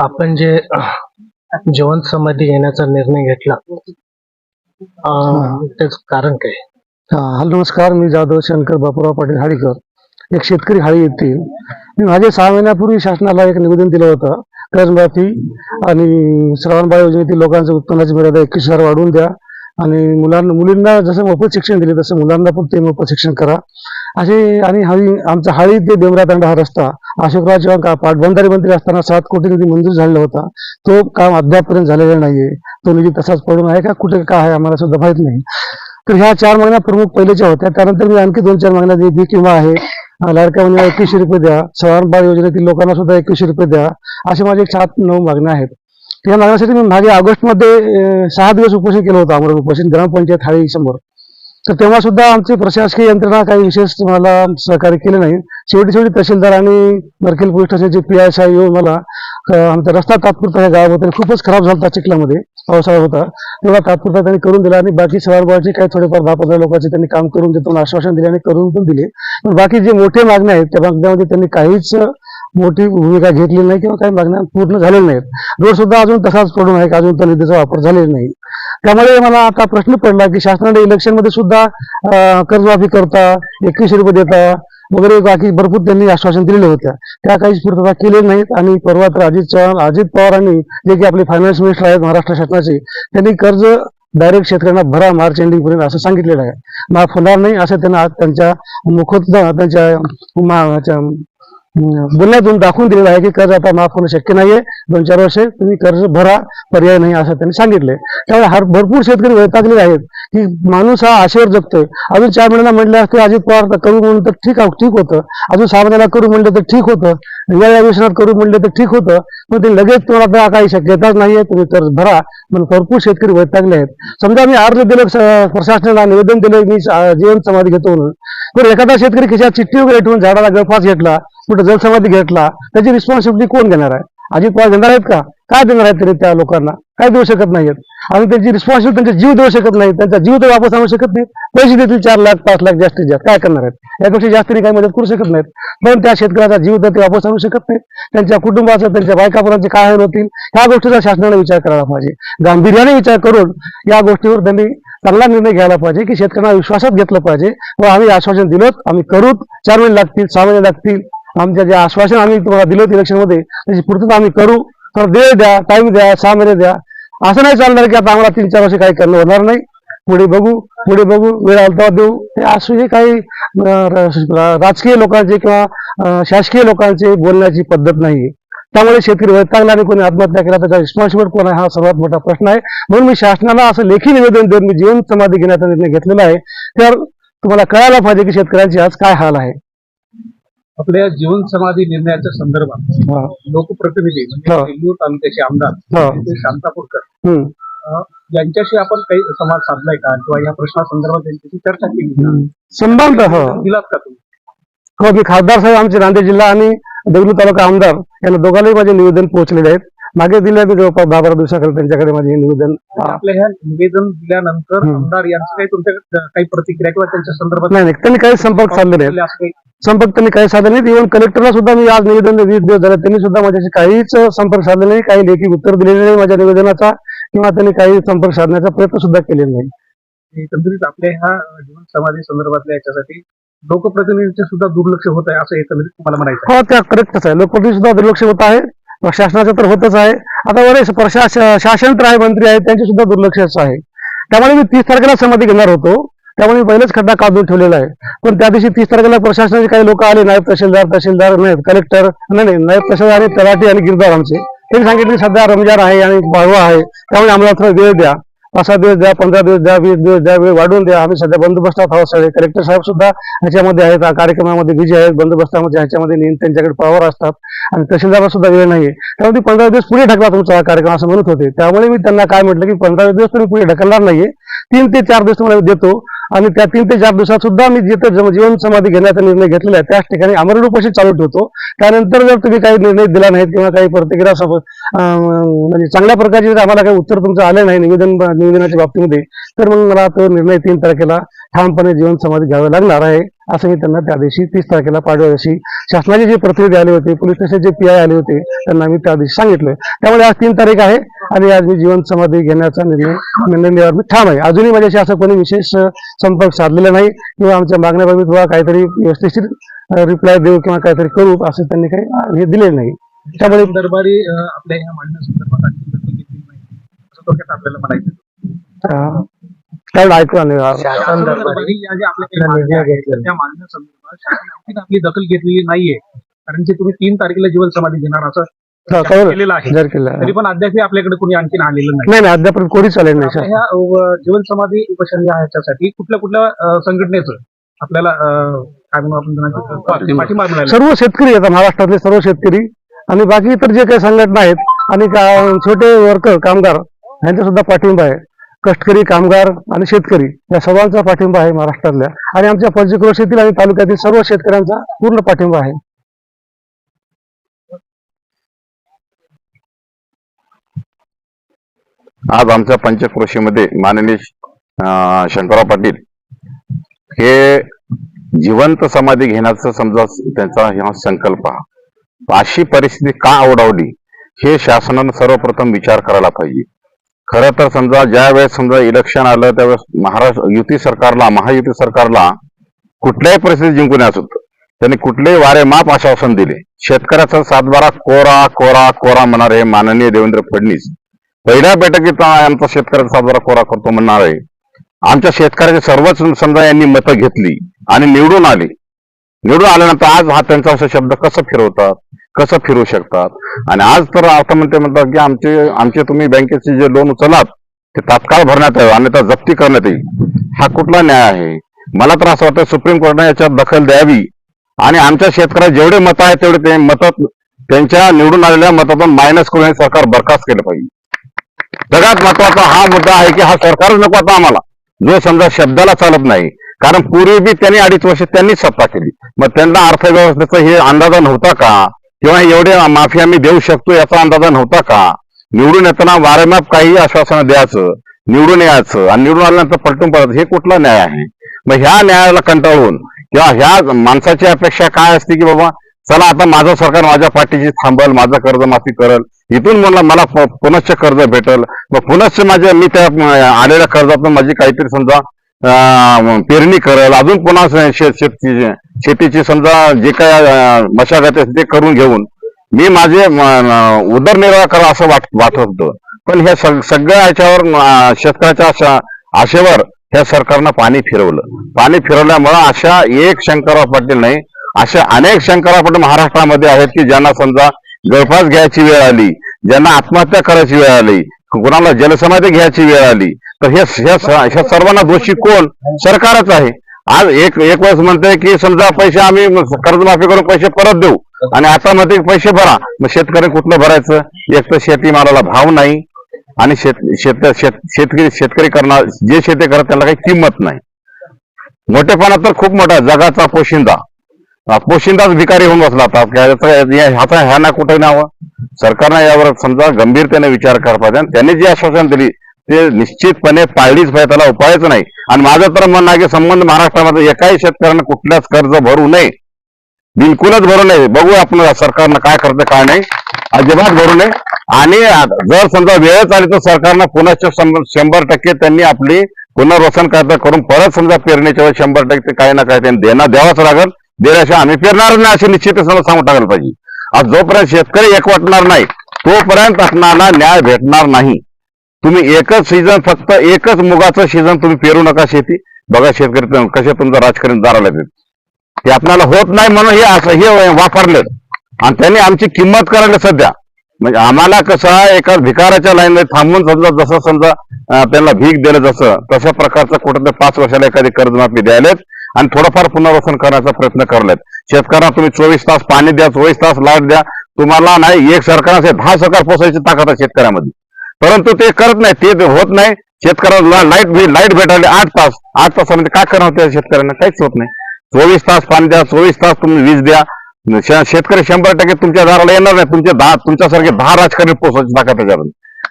आपण जे जीवन समाधी घेण्याचा निर्णय घेतला त्याच कारण काय? हा हॅलो नमस्कार मी जाधव शंकर बापूराव पाटील हाळीकर एक शेतकरी हाळी येथील मी माझे सहा महिन्यापूर्वी शासनाला एक निवेदन दिलं होतं. कर्जमाफी आणि श्रावणबाळ योजनेतील लोकांचं उत्पन्नाची मर्यादा एकवीस हजार वाढवून द्या. आणि मुलांना मुलींना जसं मोफत शिक्षण दिले तसं मुलांना पण ते मोफत शिक्षण करा. असे आणि हळी आमचा हळी ते डेमरा तांडा हा रस्ता अशोकराव जेव्हा का पाटबंधारे मंत्री असताना सात कोटी निधी मंजूर झालेला होता. तो काम अद्यापपर्यंत झालेला नाहीये. तो निधी तसाच पडून आहे का कुठे काय आहे आम्हाला सुद्धा माहीत नाही. तर ह्या चार मागण्या प्रमुख पहिल्याच्या होत्या. त्यानंतर मी आणखी दोन चार मागण्या दिली किंवा आहे लाडक्या मुलीला एकवीसशे रुपये द्या सवारबाळ योजनेतील लोकांना सुद्धा एकवीसशे रुपये द्या अशा माझे एक सात नऊ मागण्या आहेत. या मागण्यासाठी मी मागे ऑगस्टमध्ये सहा दिवस उपोषण केलं होतं आम्हाला उपोषण ग्रामपंचायत हाळी समोर. तर तेव्हा सुद्धा आमची प्रशासकीय यंत्रणा काही विशेष मला सहकार्य केले नाही. शेवटी शेवटी तहसीलदार आणि नरखेल पोलीस स्टेशनचे पी आय साहेब येऊन मला आमचा रस्ता तात्पुरता ह्या गावाबद्दल खूपच खराब झाला होता चिखलामध्ये पावसाळा होता. तेव्हा तात्पुरता त्यांनी करून दिला आणि बाकी सवारबाळचे काही थोडेफार दहा पंधरा लोकांचे त्यांनी काम करून देतो आश्वासन दिले आणि करून पण दिले. पण बाकी जे मोठे मागण्या आहेत त्या मागण्यामध्ये त्यांनी काहीच मोठी भूमिका घेतली नाही किंवा काही मागण्या पूर्ण झालेल्या नाहीत. रोड सुद्धा अजून तसाच पडून आहे अजून त्या निधीचा वापर झालेला नाही. त्यामुळे मला आता प्रश्न पडला की शासनाने इलेक्शनमध्ये सुद्धा कर्जमाफी करता एकवीसशे रुपये देता वगैरे बाकी भरपूर त्यांनी आश्वासन दिलेले होत्या त्या काहीच पूर्तता केले नाहीत आणि परवा तर अजित चव्हाण अजित पवारांनी जे की आपले फायनान्स मिनिस्टर आहेत महाराष्ट्र शासनाचे त्यांनी कर्ज डायरेक्ट शेतकऱ्यांना भरा मार्च एंडिंग पर्यंत असं सांगितलेलं आहे. माफ होणार नाही असं त्यांना त्यांच्या मुखोत त्यांच्या बोलण्यातून दाखवून दिलेलं आहे की कर्ज आता माफ होणं शक्य नाहीये. दोन चार वर्षे तुम्ही कर्ज भरा पर्याय नाही असं त्यांनी सांगितलंय. त्यामुळे हर भरपूर शेतकरी वैतागलेले आहेत. की माणूस हा आशेवर जगतोय. अजून चार महिन्याला म्हटलं असते अजित पवार तर करू म्हणलं तर ठीक आहे ठीक होतं. अजून सहा महिन्याला करू म्हणलं तर ठीक होतं. या या करू म्हणलं तर ठीक होतं. पण ते लगेच तुम्हाला काही शक्यताच नाहीये तुम्ही कर्ज भरा. म्हणून भरपूर शेतकरी वैतागले आहेत. समजा मी अर्ज दिलं प्रशासनाला निवेदन दिलं मी जीवन समाधी घेतो म्हणून. पण एखादा शेतकरी खिशात चिठ्ठी वगैरे ठेवून झाडाला गळफास घेतला कुठं जलसमाधी घेतला त्याची रिस्पॉन्सिबिलिटी कोण घेणार आहे? अजित पवार देणार आहेत का? काय देणार आहेत तरी त्या लोकांना? काय देऊ शकत नाहीत आणि त्यांची रिस्पॉन्सिबिलिटी त्यांचा जीव देऊ शकत नाही त्यांचा जीव तर वापस आणू शकत नाहीत. पैसे देतील चार लाख पाच लाख जास्तीत जास्त. काय करणार आहेत? यापेक्षा जास्त काही मदत करू शकत नाहीत. पण त्या शेतकऱ्याचा जीव तर ते वापस आणू शकत नाहीत. त्यांच्या कुटुंबाचं त्यांच्या बायकापुरांचे काय हाल होतील? ह्या गोष्टीचा शासनाने विचार करायला पाहिजे. गांभीर्याने विचार करून या गोष्टीवर त्यांनी चांगला निर्णय घ्यायला पाहिजे की शेतकऱ्यांना विश्वासात घेतलं पाहिजे. व आम्ही आश्वासन दिलं आम्ही करूत. चार महिने लागतील सहा महिने लागतील. आमच्या जे आश्वासन आम्ही तुम्हाला दिलं होतं इलेक्शनमध्ये त्याची पूर्तता आम्ही करू. तर वेळ द्या टाइम द्या सहा महिने द्या. असं नाही चालणार की आता आम्हाला तीन चार वर्ष काही करणं होणार नाही. पुढे बघू पुढे बघू वेळ आला देऊ. हे असं हे काही राजकीय लोकांचे किंवा शासकीय लोकांचे बोलण्याची पद्धत नाही त्यामुळे शेतकरी वैतागला आणि कोणी आत्महत्या केला त्याचा रिस्पॉन्सिबल कोण आहे हा सर्वात मोठा प्रश्न आहे. म्हणून मी शासनाला असं लेखी निवेदन देऊन मी जीवन समाधी घेण्याचा निर्णय घेतलेला आहे. तर तुम्हाला कळायला पाहिजे की शेतकऱ्यांचे आज काय हाल आहे. आपल्या जीवन समाधी निर्णयाच्या संदर्भात. लोकप्रतिनिधी म्हणजे तालुक्याचे आमदार शांतापूरकर यांच्याशी आपण काही संवाद साधलाय का? किंवा या प्रश्नासंदर्भात त्यांच्याशी चर्चा केली? संबंध हो. दिलात का तुम्ही? हो मी खासदार साहेब आमचे नांदेड जिल्हा आणि देगलूर तालुका आमदार यांना दोघांनाही माझे निवेदन पोहोचलेले आहेत. मागे दिले मी जवळपास दहा बारा दिवसाखाली त्यांच्याकडे माझे हे निवेदन. आपल्या ह्या निवेदन दिल्यानंतर. आमदार यांचं काही तुमच्या काही प्रतिक्रिया किंवा त्यांच्या संदर्भात नाही नाही त्यांनी काही संपर्क साधले काही संपर्क त्यांनी काही साधले नाहीत. इव्हन कलेक्टरला सुद्धा मी आज निवेदन वीस दिवस झाले. त्यांनी सुद्धा माझ्याशी काहीच संपर्क साधले नाही. काही लेखी उत्तर दिलेले नाही माझ्या निवेदनाचा किंवा त्यांनी काही संपर्क साधण्याचा प्रयत्न सुद्धा केलेला नाही. एकंदरीत आपल्या ह्या जीवन समाधी संदर्भातल्या याच्यासाठी लोकप्रतिनिधीचे सुद्धा दुर्लक्ष होत आहे असं एकंदरीत तुम्हाला म्हणायचं. हो त्या करेक्टच आहे. लोकप्रतिनिधी सुद्धा दुर्लक्ष होत आहे. शासनाचं तर होतच आहे. आता बरेच प्रशास शासन तर आहे मंत्री आहेत त्यांचे सुद्धा दुर्लक्षच आहे. त्यामुळे मी तीस तारखेला समाधी घेणार होतो. त्यामुळे मी पहिलेच खड्डा काढून ठेवलेला आहे. पण त्या दिवशी तीस तारखेला प्रशासनाचे काही लोक आले नायब तहसीलदार तहसीलदार नाहीत कलेक्टर नाही नाही नायब तहसीलदार आणि तलाठी आणि गिरदार आमचे. त्यांनी सांगितले सध्या रमजान आहे आणि बाळवा आहे. त्यामुळे आम्हाला थोडा वेळ द्या. पाच सहा दिवस द्या पंधरा दिवस द्या वीस दिवस द्या वेळ वाढवून द्या. आम्ही सध्या बंदोबस्तात आहोत सगळे. कलेक्टर साहेब सुद्धा ह्याच्यामध्ये आहेत. कार्यक्रमामध्ये बिझी आहेत. बंदोबस्तामध्ये ह्याच्यामध्ये नेहमी त्यांच्याकडे पावर असतात. आणि तहसीलदारला सुद्धा वेळ नाहीये. त्यामुळे पंधरा दिवस पुढे ढकला तुमचा हा कार्यक्रम असं म्हणत होते. त्यामुळे मी त्यांना काय म्हटलं की पंधरा दिवस तुम्ही पुढे ढकलणार नाहीये. तीन ते चार दिवस तुम्हाला देतो. आणि त्या तीन ते चार दिवसात सुद्धा मी जिथे जीवन समाधी घेण्याचा निर्णय घेतलेला आहे त्याच ठिकाणी आमरण उपोषण चालू ठेवतो. त्यानंतर जर तुम्ही काही निर्णय दिला नाहीत किंवा काही प्रतिक्रिया म्हणजे चांगल्या प्रकारचे जर आम्हाला काही उत्तर तुमचं आलं नाही निवेदन निवेदनाच्या बाबतीमध्ये तर मग मला तो निर्णय तीन तारखेला ठामपणे जीवन समाधी घ्यावा लागणार आहे असं मी त्यांना त्या दिवशी तीस तारखेला पाडव्या दिवशी शासनाचे जे प्रतिनिधी आले होते पोलीस स्टेशनचे पी आय आले होते त्यांना मी त्या दिवशी सांगितलं. त्यामुळे आज तीन तारीख आहे. आणि आज मी जीवन समाधी घेण्याचा निर्णय निर्णय घेण्यावर मी. ठाम आहे. अजूनही माझ्याशी असं कोणी विशेष संपर्क साधलेला नाही. किंवा आमच्या मागण्याबाबत किंवा काहीतरी व्यवस्थित रिप्लाय देऊ किंवा काहीतरी करू असं त्यांनी काही हे दिले नाही. त्यामुळे दरबारी आपल्या ह्या थोडक्यात आपल्याला म्हणायचं अं, काय ऐकू आणि आपली दखल घेतलेली नाहीये. कारण की तुम्ही तीन तारखेला जीवन समाधी घेणार असं कळलं केलेलं आहे. जाहीर केलं. आहे. तरी पण अद्याप आपल्याकडे कोणी आणखी आलेलं नाही. नाही नाही अद्याप कोणीच आलेलं नाही आपल्या सर ह्या अं, जीवन समाधी उपोषण ह्याच्यासाठी कुठल्या कुठल्या अं, संघटनेचं आपल्याला अं, काय म्हणू आपण त्यांना पाठिंबा. मिळाला सर्व शेतकरी येतात महाराष्ट्रातले सर्व शेतकरी आणि बाकी इतर जे काही संघटना आहेत आणि का- छोटे वर्कर कामगार यांचा सुद्धा पाठिंबा आहे. कष्टकरी कामगार आणि शेतकरी या सर्वांचा पाठिंबा आहे महाराष्ट्रातल्या. आणि आमच्या पंचक्रोशीतील आणि तालुक्यातील सर्व शेतकऱ्यांचा पूर्ण पाठिंबा आहे. आज आमच्या पंचक्रोशीमध्ये माननीय शंकरराव पाटील हे जिवंत समाधी घेण्याचा समजा त्यांचा हा संकल्प हा. अशी परिस्थिती का आवडावली हे शासनानं सर्वप्रथम विचार करायला पाहिजे. खरं तर समजा ज्या वेळेस समजा इलेक्शन आलं त्यावेळेस महाराष्ट्र युती सरकारला महायुती सरकारला कुठल्याही परिस्थितीत जिंकून यायचं होतं त्यांनी कुठलेही वारे माप आश्वासन दिले. शेतकऱ्याचा सातबारा कोरा कोरा कोरा म्हणणारे माननीय देवेंद्र फडणवीस पहिल्या बैठकीत आमचा शेतकऱ्याचा साजरा कोरा करतो म्हणणार आहे. आमच्या शेतकऱ्याचे सर्वच समजा यांनी मतं घेतली आणि निवडून आले. निवडून आल्यानंतर आज हा त्यांचा असा शब्द कसं फिरवतात कसं फिरवू शकतात? आणि आज तर अर्थमंत्री म्हणतात की आमचे आमचे तुम्ही बँकेचे जे लोन उचलात ते तात्काळ भरण्यात यावं आणि त्या जप्ती करण्यात येईल. हा कुठला न्याय आहे? मला तर असं वाटतं सुप्रीम कोर्टाने याच्यात दखल द्यावी. आणि आमच्या शेतकऱ्यात जेवढे मतं आहेत तेवढे ते मत त्यांच्या निवडून आलेल्या मतातून मायनस करून सरकार बरखास्त केलं पाहिजे. सगळ्यात महत्त्वाचा हा मुद्दा आहे की हा सरकारच नको आता आम्हाला. जो समजा शब्दाला चालत नाही कारण पूर्वी बी त्यांनी अडीच वर्ष त्यांनीच सत्ता केली. मग त्यांना अर्थव्यवस्थेचा हे अंदाजा नव्हता का? किंवा एवढे माफी आम्ही देऊ शकतो याचा अंदाजा नव्हता का? निवडून येताना वारंवार काही आश्वासनं द्यायचं निवडून यायचं आणि निवडून आल्यानंतर पलटून पडत हे कुठला न्याय आहे? मग ह्या न्यायाला कंटाळून किंवा ह्या माणसाची अपेक्षा काय असते की बाबा चला आता माझं सरकार माझ्या पाठीशी थांबल माझं कर्ज माफी करल इथून म्हणला मला पुनश्च कर्ज भेटल. मग पुनश्च माझ्या मी त्या आलेल्या कर्जातून माझी काहीतरी समजा पेरणी करेल. अजून पुन्हा शेतीची शेत शेती शेतीची समजा जे काय मशागत असते ते करून घेऊन मी माझे उदरनिर्वाह करा असं वाट वाटत होतं. पण ह्या सग- सगळ्या ह्याच्यावर शेतकऱ्याच्या आशेवर ह्या सरकारनं पाणी फिरवलं. पाणी फिरवल्यामुळं अशा एक शंकरराव पाटील नाही अशा अनेक शंकरराव पाटील महाराष्ट्रामध्ये आहेत की ज्यांना समजा गळफास घ्यायची वेळ आली ज्यांना आत्महत्या करायची वेळ आली कुणाला जलसमाधी घ्यायची वेळ आली तर हे ह्या सर्वांना दोषी कोण? सरकारच आहे. आज एक एक वेळेस म्हणते की समजा पैसे आम्ही कर्जमाफी करून पैसे परत देऊ आणि आता मध्ये पैसे भरा मग शेतकरी कुठलं भरायचं? एक तर शेती मालाला भाव नाही आणि शेत शेत शेत- शेतकरी शेतकरी करणार जे शेती करत त्याला काही किंमत नाही. मोठेपणा तर खूप मोठा जगाचा पोशिंदा. पोशिंदाच भिकारी होऊन बसला आता. ह्याचा ह्याचा कुठे नावं. सरकारनं यावर समजा गंभीरतेने विचार करायला पाहिजे आणि त्यांनी जी आश्वासन दिली ते निश्चितपणे पाळलीच पाहिजे. त्याला उपायच नाही. आणि माझं तर म्हणणं आहे की संबंध महाराष्ट्रामध्ये एकाही शेतकऱ्यांना कुठल्याच कर्ज भरू नये. बिलकुलच भरू नये. बघू आपण सरकारनं काय करतं काय नाही. अजिबात भरू नये. आणि जर समजा वेळच आली तर सरकारनं पुन्हा शंभर शंभर टक्के त्यांनी आपली पुनर्वसन करता करून परत समजा पेरणीच्या वेळेस शंभर टक्के काही ना काही त्यांनी देणं द्यावाच लागेल. दिल्याशिवाय आम्ही पेरणार नाही अशी निश्चित समजा सांगून टाकायला पाहिजे. आज जोपर्यंत शेतकरी एकवटणार नाही तोपर्यंत आपणाला न्याय भेटणार नाही. तुम्ही एकच सीझन फक्त एकच मुगाचं सीझन तुम्ही पेरू नका शेती. बघा शेतकरी कसे तुमचं राजकारण दाराला येतात ते आपल्याला होत नाही म्हणून हे असं हे वापरलं आणि त्यांनी आमची किंमत करायला सध्या. म्हणजे आम्हाला कसं एका भिकाराच्या लाईन थांबून समजा जसं समजा त्यांना भीक दिलं जसं तशा प्रकारचं कुठं पाच वर्षाला एखादी कर्जमाफी द्यायलेत. आणि थोडंफार पुनर्वसन करण्याचा प्रयत्न करलेत. शेतकऱ्यांना तुम्ही चोवीस तास पाणी द्या चोवीस तास लाइट द्या. तुम्हाला नाही एक सरकार असेल दहा सरकार पोसायची ताकद आहे शेतकऱ्यामध्ये. परंतु ते करत नाही ते होत नाही. शेतकऱ्याला लाइट लाइट भेटायला आठ तास आठ तासामध्ये काय करणार त्या शेतकऱ्यांना? काहीच होत नाही. चोवीस तास पाणी द्या चोवीस तास तुम्ही वीज द्या. शेतकरी शंभर टक्के तुमच्या दाराला येणार नाही. तुमच्या दहा तुमच्यासारखे दहा राजकारणी पोसायची ताकद त्याच्यामध्ये.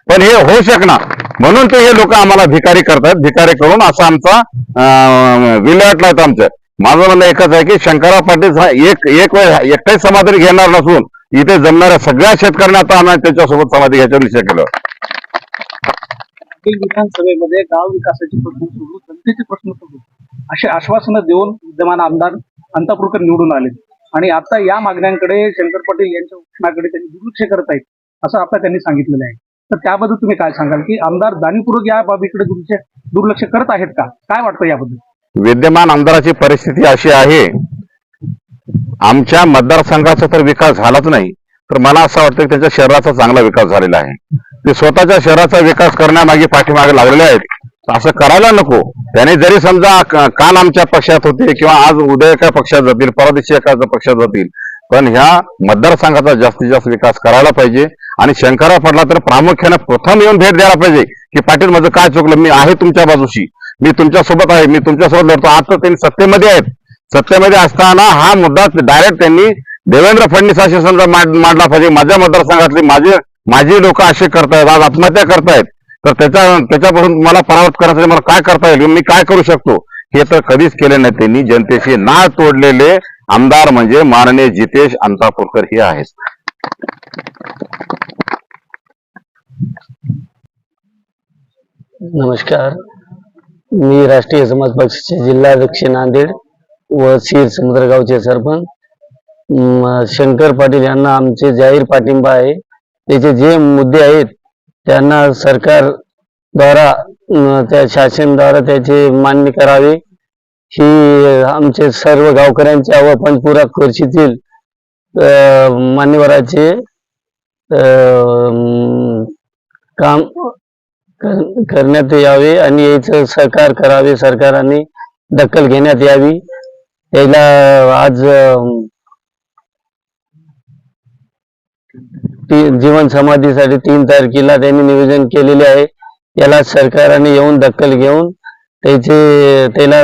पण हे होऊ शकणार. म्हणून ते हे लोक आम्हाला भिकारी करतात. भिकारी करून असा आमचा अं, विल्हेवाट आमचं. माझं म्हणणं एकच आहे की शंकरराव पाटील हा एक एक वेळ एकटाच समाधी घेणार नसून इथे जमणाऱ्या सगळ्या शेतकऱ्यांना आता आम्ही त्याच्यासोबत समाधी घ्यायचा विषय केला. विधानसभेमध्ये गाव विकासाचे प्रश्न सोडू जनतेचे प्रश्न सोडू असे आश्वासनं देऊन विद्यमान आमदार अंतापूरकर निवडून आले. आणि आता या मागण्यांकडे शंकर पाटील यांच्या उपोषणाकडे त्यांनी दुर्लक्ष करत आहेत असं आता त्यांनी सांगितलेलं आहे. तर त्याबद्दल तुम्ही काय सांगाल? की आमदार जाणीवपूर्वक या बाबीकडे दुर्लक्ष दुर्लक्ष करत आहेत का? काय वाटतं याबद्दल? विद्यमान आमदाराची परिस्थिती अशी आहे आमच्या मतदारसंघाचा तर विकास झालाच नाही तर मला असं वाटतं की त्यांच्या शहराचा चांगला विकास झालेला आहे. ते स्वतःच्या शहराचा विकास करण्यामागे पाठीमागे लागलेले आहेत. असं करायला नको. त्याने जरी समजा काल आमच्या पक्षात होते किंवा आज उद्या एका पक्षात जातील परदेशी एका पक्षात जातील पण ह्या मतदारसंघाचा जास्तीत जास्त विकास करायला पाहिजे. आणि शंकरराव पडला तर प्रामुख्याने प्रथम येऊन भेट द्यायला पाहिजे की पाटील माझं काय चुकलं? मी आहे तुमच्या बाजूशी. मी तुमच्यासोबत आहे. मी तुमच्यासोबत लढतो. आज तर त्यांनी सत्तेमध्ये आहेत. सत्तेमध्ये असताना हा मुद्दा डायरेक्ट त्यांनी देवेंद्र फडणवीस असे समजा मांडला पाहिजे. माझ्या मतदारसंघातली माझे माझी लोक असे करतायत. आज आत्महत्या करतायत. तर त्याच्या त्याच्यापासून मला परावृत्त करण्यासाठी मला काय करता येईल? मी काय करू शकतो? हे तर कधीच केले नाही त्यांनी. जनतेशी नाळ तोडलेले आमदार म्हणजे माननीय जितेश अंतापूरकर हे आहेत. नमस्कार. मी राष्ट्रीय समाज पक्षाचे जिल्हाध्यक्ष नांदेड व सीर समुद्रगावचे सरपंच. शंकर पाटील यांना आमचे जाहीर पाठिंबा आहे. त्याचे जे मुद्दे आहेत त्यांना सरकार द्वारा त्या शासनद्वारा त्याचे मान्य करावे. ही आमचे सर्व गावकऱ्यांच्या व पंचपुरा खुर्शीतील अं, मान्यवराचे काम करण्यात यावे आणि याचं सहकार करावे. सरकारने दखल घेण्यात यावी. याला आज जीवन समाधीसाठी तीन तारखेला त्यांनी नियोजन केलेले आहे. याला सरकारने येऊन दखल घेऊन त्याचे त्याला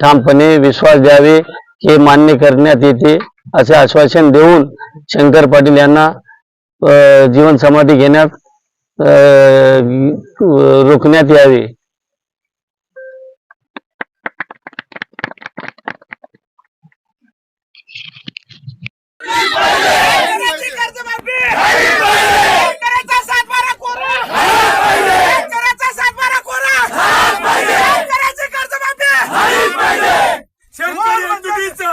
ठामपणे विश्वास द्यावे हे मान्य करण्यात येते असे आश्वासन देऊन शंकर पाटील यांना जीवन समाधी घेण्यात अं, रोखण्यात यावे शेतकऱ्याची कर्जमाफी शेतकऱ्याचा सातबारा कोरा शेतकऱ्याचा सातबारा कोरा शेतकऱ्याची कर्जमाफी शेतकरी एकजुटीचा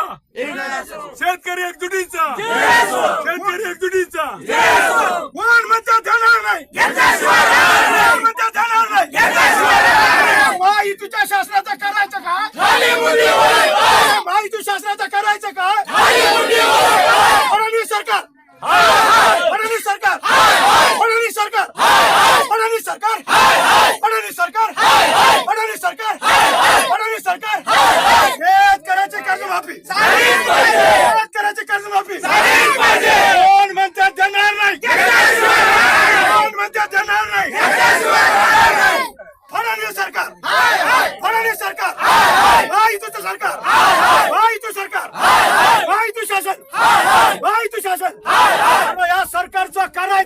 शेतकरी एकजुटीचा. शेतकरी एकजुटीचा. कोण मज्जा जाणार नाही? कोण म्हणतात जाणार नाही? तुझ्या शासनाचं करायचं का? महायुती शासनाचं करायचं का? फडणवीस सरकार. फडणवीस सरकार. फडणवीस सरकार. फडणवीस सरकार. फडणवीस सरकार.